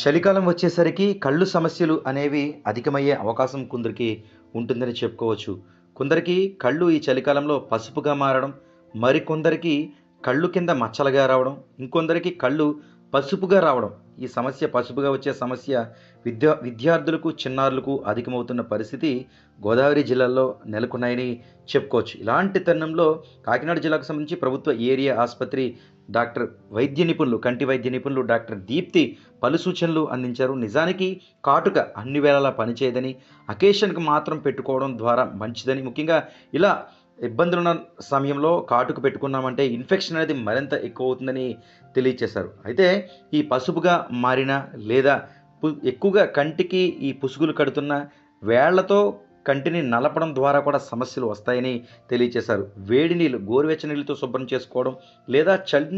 చలికాలం వచ్చేసరికి కళ్ళు సమస్యలు అనేవి అధికమయ్యే అవకాశం కొందరికి ఉంటుందని చెప్పుకోవచ్చు. కొందరికి కళ్ళు ఈ చలికాలంలో పసుపుగా మారడం మరికొందరికి కళ్ళు కింద మచ్చలుగా రావడం ఇంకొందరికి కళ్ళు పసుపుగా రావడం. ఈ సమస్య పసుపుగా వచ్చే సమస్య విద్యా విద్యార్థులకు చిన్నారులకు అధికమవుతున్న పరిస్థితి గోదావరి జిల్లాలో నెలకొన్నాయని చెప్పుకోవచ్చు. ఇలాంటి తరుణంలో కాకినాడ జిల్లాకు సంబంధించి ప్రభుత్వ ఏరియా ఆసుపత్రి డాక్టర్ వైద్య నిపుణులు కంటి వైద్య నిపుణులు డాక్టర్ దీప్తి పలు సూచనలు అందించారు. నిజానికి కాటుక అన్ని వేళలా పనిచేయదని అకేషన్కి మాత్రం పెట్టుకోవడం ద్వారా మంచిదని ముఖ్యంగా ఇలా ఇబ్బందులున్న సమయంలో కాటుకు పెట్టుకున్నామంటే ఇన్ఫెక్షన్ అనేది మరింత ఎక్కువ అవుతుందని తెలియచేశారు. అయితే ఈ పసుపుగా మారిన లేదా ఎక్కువగా కంటికి ఈ పుసుగులు కడుతున్న వేళ్ళతో కంటిని నలపడం ద్వారా కూడా సమస్యలు వస్తాయని తెలియచేశారు. వేడి నీళ్ళు గోరువెచ్చని నీళ్ళతో శుభ్రం చేసుకోవడం లేదా చల్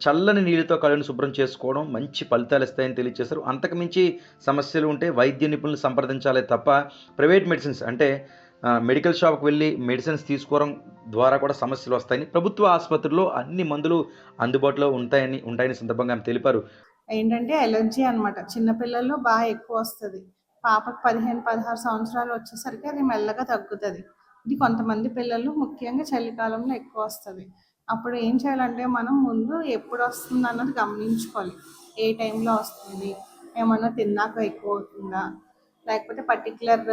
చల్లని నీళ్ళతో కళ్ళను శుభ్రం చేసుకోవడం మంచి ఫలితాలు ఇస్తాయని తెలియచేశారు. అంతకుమించి సమస్యలు ఉంటే వైద్య నిపుణులు సంప్రదించాలే తప్ప ప్రైవేట్ మెడిసిన్స్ అంటే మెడికల్ షాప్కి వెళ్ళి మెడిసిన్స్ తీసుకోవడం ద్వారా కూడా సమస్యలు వస్తాయని ప్రభుత్వ ఆసుపత్రిలో అన్ని మందులు అందుబాటులో ఉంటాయని ఉంటాయని సందర్భంగా ఆమె తెలిపారు. ఏంటంటే ఎలర్జీ అనమాట చిన్నపిల్లల్లో బాగా ఎక్కువ వస్తుంది. పాపకు పదిహేను పదహారు సంవత్సరాలు వచ్చేసరికి అది మెల్లగా తగ్గుతుంది. ఇది కొంతమంది పిల్లలు ముఖ్యంగా చలికాలంలో ఎక్కువ వస్తుంది. అప్పుడు ఏం చేయాలంటే మనం ముందు ఎప్పుడు వస్తుంది అన్నది గమనించుకోవాలి. ఏ టైంలో వస్తుంది? ఏమన్నా తిన్నాక ఎక్కువ అవుతుందా? లేకపోతే పర్టికులర్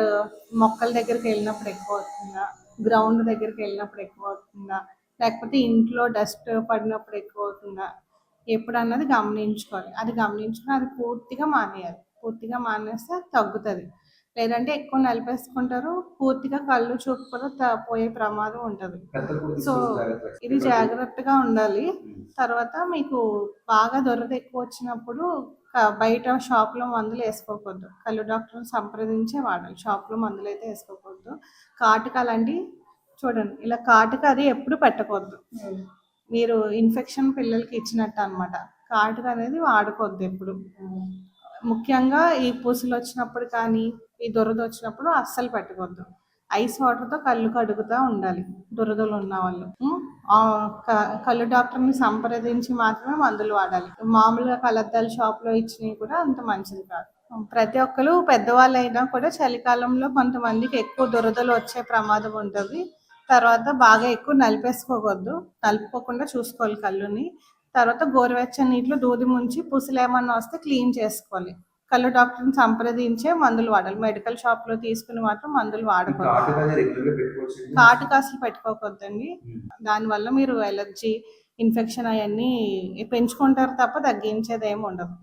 మొక్కల దగ్గరికి వెళ్ళినప్పుడు ఎక్కువ అవుతుందా? గ్రౌండ్ దగ్గరికి వెళ్ళినప్పుడు ఎక్కువ అవుతుందా? లేకపోతే ఇంట్లో డస్ట్ పడినప్పుడు ఎక్కువ అవుతుందా? ఎప్పుడు అన్నది గమనించుకోవాలి. అది గమనించుకుని అది పూర్తిగా మానేయాలి. పూర్తిగా మానేస్తే తగ్గుతుంది. లేదంటే ఎక్కువ నలిపేసుకుంటారు పూర్తిగా కళ్ళు చూపు కూడా పోయే ప్రమాదం ఉంటుంది. సో ఇది జాగ్రత్తగా ఉండాలి. తర్వాత మీకు బాగా దొరద ఎక్కువ వచ్చినప్పుడు బయట షాప్లో మందులు వేసుకోకూడదు. కళ్ళు డాక్టర్ని సంప్రదించే వాడాలి. షాప్లో మందులు అయితే వేసుకోకూడదు. కాటుక అలాంటి చూడండి ఇలా కాటుక అది ఎప్పుడు పెట్టకూడదు. మీరు ఇన్ఫెక్షన్ పిల్లలకి ఇచ్చినట్టు అనమాట కాటుక అనేది వాడకూడదు ఎప్పుడు. ముఖ్యంగా ఈ పూసలు వచ్చినప్పుడు కానీ ఈ దురద వచ్చినప్పుడు అస్సలు పెట్టుకోవద్దు. ఐస్ వాటర్తో కళ్ళు కడుగుతూ ఉండాలి. దురదలు ఉన్న వాళ్ళు కళ్ళు డాక్టర్ని సంప్రదించి మాత్రమే మందులు వాడాలి. మామూలుగా కలద్దాల షాప్లో ఇచ్చినవి కూడా అంత మంచిది కాదు. ప్రతి ఒక్కరు పెద్దవాళ్ళు అయినా కూడా చలికాలంలో కొంతమందికి ఎక్కువ దురదలు వచ్చే ప్రమాదం ఉంటుంది తర్వాత బాగా ఎక్కువ నలిపేసుకోకూడదు నలుపుకోకుండా చూసుకోవాలి కళ్ళుని. తర్వాత గోరువెచ్చని నీటిలో దూది ముంచి పుసులు ఏమన్నా వస్తే క్లీన్ చేసుకోవాలి. కళ్ళు డాక్టర్ని సంప్రదించే మందులు వాడాలి. మెడికల్ షాప్లో తీసుకుని మాత్రం మందులు వాడకూడదు. కాటు కాసులు పెట్టుకోకూడదండి. దానివల్ల మీరు ఎలర్జీ ఇన్ఫెక్షన్ అవన్నీ పెంచుకుంటారు తప్ప తగ్గించేది ఏమి ఉండదు.